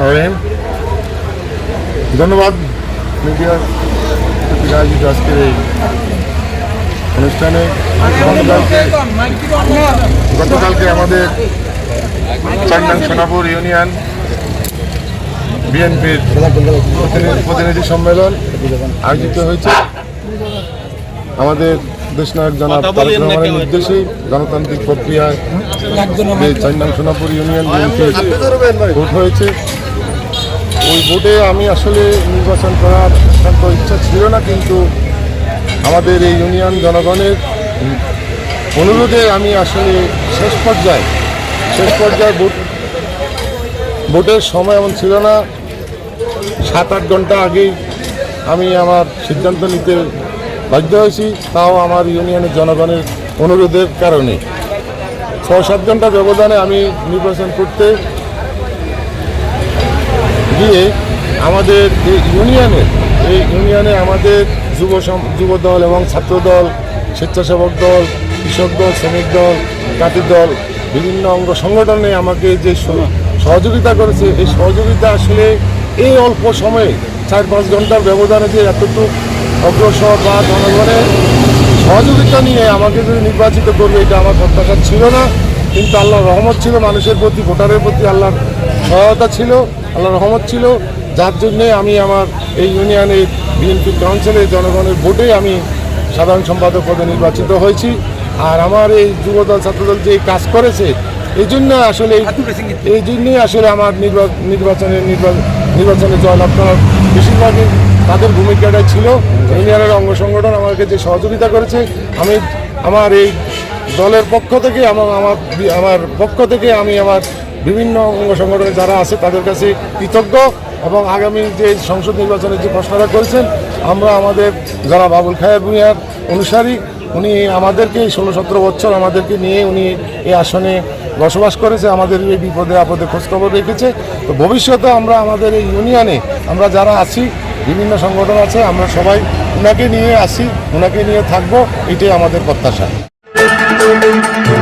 রহিম ধন্যবাদ। মিডিয়া আয়োজিত আজকের এই অনুষ্ঠানে গতকালকে গতকালকে আমাদের চান্নাং সোনাপুর ইউনিয়ন বিএনপির প্রতিনিধি সম্মেলন আয়োজিত হয়েছে। আমাদের দেশনায়ক জনাব তারেক রহমানের নির্দেশেই গণতান্ত্রিক প্রক্রিয়ায় যে চান্নাং সোনাপুর ইউনিয়ন বিএনপির ভোট হয়েছে। ওই ভোটে আমি আসলে নির্বাচন করার একান্ত ইচ্ছা ছিল না, কিন্তু আমাদের এই ইউনিয়ন জনগণের অনুরোধে আমি আসলে শেষ পর্যায়ে শেষ পর্যায়ে ভোট, ভোটের সময় এমন ছিল না। সাত আট ঘণ্টা আগেই আমি আমার সিদ্ধান্ত নিতে বাধ্য হয়েছি, তাও আমার ইউনিয়নের জনগণের অনুরোধের কারণে। ছয় সাত ঘণ্টা ব্যবধানে আমি নির্বাচন করতে গিয়ে আমাদের এই ইউনিয়নে এই ইউনিয়নে আমাদের যুব যুব দল এবং ছাত্র দল, স্বেচ্ছাসেবক দল, কৃষক দল, শ্রমিক দল, জাতির দল, বিভিন্ন অঙ্গ সংগঠনে আমাকে যে সহযোগিতা করেছে, এই সহযোগিতা আসলে এই অল্প সময়ে, চার পাঁচ ঘণ্টার ব্যবধানে যে এতটুকু অগ্রসর বা জনগণের সহযোগিতা নিয়ে আমাকে যদি নির্বাচিত করবে, এটা আমার প্রত্যাশা ছিল না। কিন্তু আল্লাহর রহমত ছিল, মানুষের প্রতি, ভোটারের প্রতি আল্লাহর সহায়তা ছিল। আল্লাহর রহমত ছিল। যার জন্যে আমি আমার এই ইউনিয়নের বিএনপি কাউন্সিলের জনগণের ভোটে আমি সাধারণ সম্পাদক পদে নির্বাচিত হয়েছি। আর আমার এই যুবদল ছাত্রদল যে কাজ করেছে এই জন্য আসলে এই- জন্যই আসলে আমার নির্বা- নির্বাচনের নির্বা- নির্বাচনে জয়লাভ করার বেশিরভাগই তাদের ভূমিকাটা ছিল। ইউনিয়নের অঙ্গ সংগঠন আমাকে যে সহযোগিতা করেছে আমি আমার এই দলের পক্ষ থেকে এবং আমার আমার পক্ষ থেকে আমি আমার বিভিন্ন অঙ্গ সংগঠনে যারা আছে তাদের কাছে কৃতজ্ঞ এবং আগামী যে সংসদ নির্বাচনের যে প্রশ্নটা করেছেন, আমরা আমাদের যারা বাবুল খায়ের ভূঁইয়ার অনুসারী, উনি আমাদেরকে ষোলো সতেরো বছর আমাদেরকে নিয়ে উনি এই আসনে বসবাস করেছে, আমাদের এই বিপদে আপদে খোঁজখবর রেখেছে। তো ভবিষ্যতে আমরা আমাদের এই ইউনিয়নে আমরা যারা আছি, বিভিন্ন সংগঠন আছে, আমরা সবাই ওনাকে নিয়ে আসি ওনাকে নিয়ে থাকব, এটাই আমাদের প্রত্যাশা। Thank you.